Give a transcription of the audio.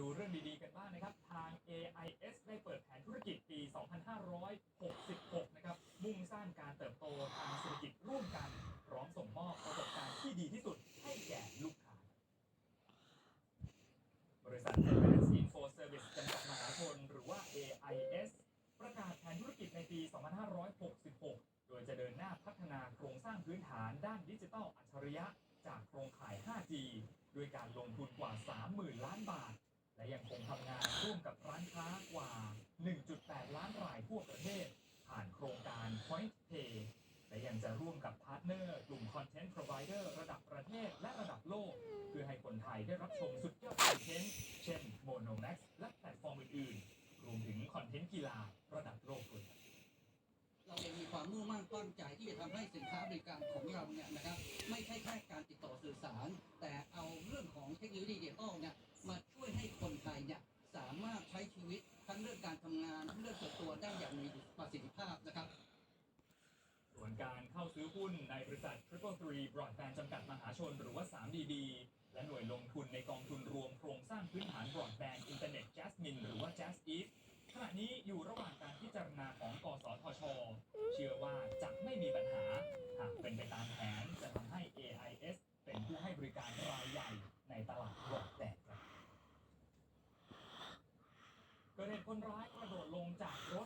ดูเรื่องดีๆกันบ้างนะครับ ทาง AIS ได้เปิดแผนธุรกิจปี 2566 นะครับ มุ่งสร้างการเติบโตทางเศรษฐกิจร่วมกันพร้อมส่งมอบประสบการณ์ที่ดีที่สุดให้แก่ลูกค้า บริษัท Advanced Info Service จำกัดมหาชนหรือว่า AIS ประกาศแผนธุรกิจในปี 2566 โดยจะเดินหน้าพัฒนาโครงสร้างพื้นฐานด้านดิจิทัลอัจฉริยะ จากโครงข่าย 5G ด้วยการลงทุนกว่า 30,000 ล้านบาท และยังคงทำงานร่วมกับร้านค้ากว่า 1.8 ล้านรายทั่วประเทศ ผ่านโครงการ Point Pay และยังจะร่วมกับพาร์ทเนอร์กลุ่ม Content Provider ระดับประเทศและระดับโลก เพื่อให้คนไทยได้รับชมสุดยอดคอนเทนต์ เช่น Monomax และแพลตฟอร์มอื่นๆ รวมถึงคอนเทนต์กีฬาระดับโลกด้วยเราเองมีความมุ่งมั่นตั้งใจที่จะทำให้สินค้าบริการของเราเนี่ยนะครับ ไม่ใช่แค่การติดารทำงานทั้งเรื่องส่วนตัวได้อย่างมีประสิทธิภาพนะครับส่วนการเข้าซื้อหุ้นในบริษัท Triple Three Broadband จำกัดมหาชนหรือว่า 3DB และหน่วยลงทุนในกองทุนรวมโครงสร้างพื้นฐาน Broadband คนร้ายกระโดดลงจากรถ